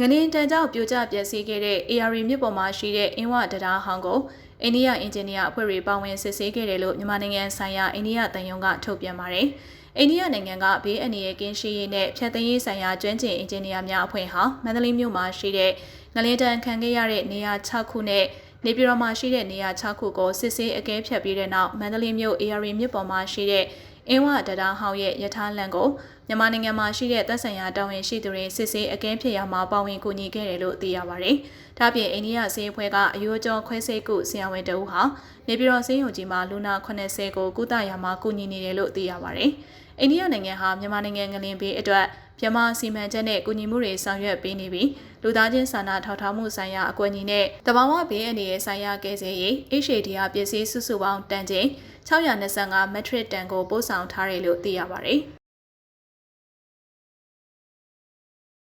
ငလင်းတန်ကြောင့်ပြိုကျပျက်စီးခဲ့တဲ့ AR မြစ်ပေါ်မှာရှိတဲ့အင်းဝတရားဟောင်းကိုအိန္ဒိယအင်ဂျင်နီယာအဖွဲ့တွေပါဝင်စစ်ဆေးခဲ့တယ်လို့မြန်မာနိုင်ငံဆိုင်ရာအိန္ဒိယတန်ယုံကထုတ်ပြန်ပါတယ်။အိန္ဒိယနိုင်ငံကဘေးအန္တရာယ်ကင်းရှင်းရေးနဲ့ဖြတ်သိမ်းရေးဆိုင်ရာကျွမ်းကျင်အင်ဂျင်နီယာများအဖွဲ့ဟာမန္တလေးမြို့မှာရှိတဲ့ငလင်းတန်ခံခဲ့ရတဲ့နေရာ6ခုနဲ့နေပြည်တော်မှာရှိတဲ့နေရာ6ခုကိုစစ်ဆေးအကဲဖြတ်ပြီးတဲ့နောက်မန္တလေးမြို့ AR မြစ်ပေါ်မှာရှိတဲ့ အင်းဝဒဒါဟောင်းရဲ့ယထာလန်ကိုမြန်မာနိုင်ငံမှာရှိတဲ့တပ်ဆိုင်ရာတာဝန်ရှိသူတွေစစ်ဆေးအကဲဖြတ်ရမှာပါဝင်ကူညီခဲ့တယ်လို့သိရပါတယ်။ဒါ့ပြင်အိန္ဒိယစေအဖွဲ့ကအယိုးကျော်ခွဲစိတ်ကုဆရာဝန်တဦးဟာနေပြည်တော်စေယုံကြီးမှာလူနာ80ကိုကုသရာမှာကူညီနေတယ်လို့သိရပါတယ်။ အိန္ဒိယနိုင်ငံဟာမြန်မာနိုင်ငံငလင်ပေးအတွက်မြန်မာစီမံချက်နဲ့ကူညီမှုတွေဆောင်ရွက်ပေးနေပြီးလူသားချင်းစာနာထောက်ထားမှုဆိုင်ရာအကွက်ကြီးနဲ့တဘာဝဘေးအန္တရာယ်ဆိုင်ရာကယ်ဆယ်ရေး HADR ပစ္စည်းစုစုပေါင်းတန်ချိန်625မက်ထရစ်တန်ကိုပို့ဆောင်ထားတယ်လို့သိရပါတယ်။